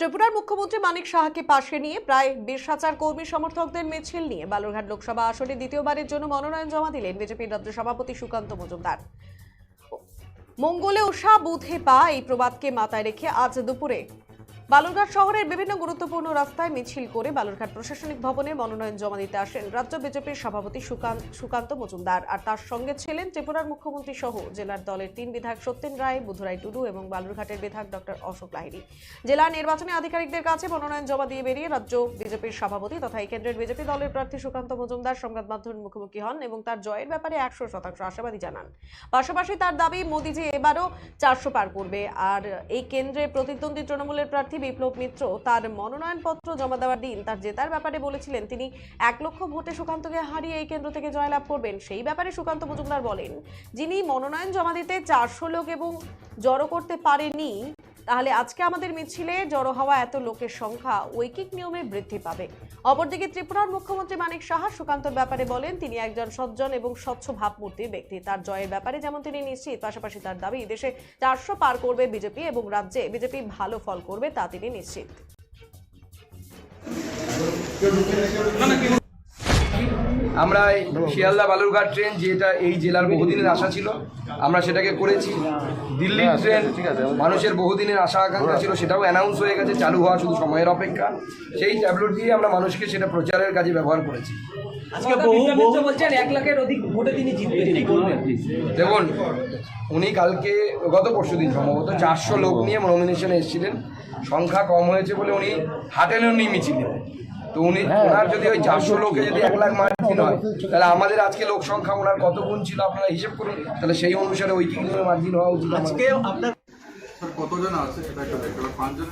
ত্রিপুরার মুখ্যমন্ত্রী মানিক সাহাকে পাশে নিয়ে প্রায় বিশ হাজার কর্মী সমর্থকদের মিছিল নিয়ে বালুরঘাট লোকসভা আসনে দ্বিতীয়বারের জন্য মনোনয়ন জমা দিলেন বিজেপির রাজ্য সভাপতি সুকান্ত মজুমদার। মঙ্গলে ওষা বুধে পা এই প্রবাদকে মাথায় রেখে আজ দুপুরে বালুরঘাট শহরের বিভিন্ন গুরুত্বপূর্ণ রাস্তায় মিছিল করে বালুরঘাট প্রশাসনিক ভবনে মনোনয়ন জমা দিতে আসেন রাজ্য বিজেপির সভাপতি সুকান্ত মজুমদার। আর তার সঙ্গে ছিলেন ত্রিপুরার মুখ্যমন্ত্রী সহ জেলার দলের তিন বিধায়ক সত্যেন রায়, বুধুরাই টুডু এবং বালুরঘাটের বিধায়ক ডক্টর অশোক লাহিড়ী। জেলা নির্বাচনী আধিকারিকদের কাছে মনোনয়ন জমা দিয়ে বেরিয়ে রাজ্য বিজেপির সভাপতি তথা এই কেন্দ্রের বিজেপি দলের প্রার্থী সুকান্ত মজুমদার, সংবাদ মাধ্যমের মুখোমুখি হন এবং তার জয়ের ব্যাপারে একশো শতাংশ আশাবাদী জানান। পাশাপাশি তার দাবি, মোদিজি এবারও চারশো পার করবে। আর এই কেন্দ্রে প্রতিদ্বন্দ্বী তৃণমূলের প্রার্থী বিপ্লব মিত্র তার মনোনয়নপত্র জমা দেওয়ার দিন তার জেতার ব্যাপারে বলেছিলেন। তিনি এক লক্ষ ভোটে সুকান্তকে হারিয়ে এই কেন্দ্র থেকে জয়লাভ করবেন। সেই ব্যাপারে সুকান্ত মজুমদার বলেন, যিনি মনোনয়ন জমা দিতে চারশো লোক এবং জড়ো করতে পারেনি তাহলে আজকে আমাদের মিছিলে জড়ো হওয়া এত লোকের সংখ্যা ঐকিক নিয়মে বৃদ্ধি পাবে। অপরদিকে ত্রিপুরার মুখ্যমন্ত্রী মানিক সাহা সুকান্তর ব্যাপারে বলেন, তিনি একজন সজ্জন এবং স্বচ্ছ ভাবমূর্তির ব্যক্তি। তার জয়ের ব্যাপারে যেমন তিনি নিশ্চিত, পাশাপাশি তার দাবি, দেশে চারশো পার করবে বিজেপি এবং রাজ্যে বিজেপি ভালো ফল করবে তা তিনি নিশ্চিত। আমরা এই শিয়ালদা বালুরঘাট ট্রেন যেটা এই জেলার বহুদিনের আশা ছিল আমরা সেটাকে করেছি। দিল্লির ট্রেন মানুষের বহুদিনের আশা আকাঙ্ক্ষা ছিল সেটাও অ্যানাউন্স হয়ে গেছে চালু হওয়া শুধু সময়ের অপেক্ষা। সেই ট্যাবলেট দিয়ে আমরা মানুষকে সেটা প্রচারের কাজে ব্যবহার করেছি। দেখুন উনি কালকে গত পরশু দিন সম্ভবত চারশো লোক নিয়ে নমিনেশনে এসেছিলেন। সংখ্যা কম হয়েছে বলে উনি হাঁটেননি মিছিলে তো উনি ওনার যদি ওই চারশো লোকে যদি এক লাখ মার্জিন হয় তাহলে আমাদের আজকে লোক সংখ্যা ওনার কত গুণ ছিল আপনারা হিসেব করুন তাহলে সেই অনুসারে ওই কি মার্জিন হওয়া উচিত আজকে আপনার কতজন আছে? সেটা একটা পাঁচজন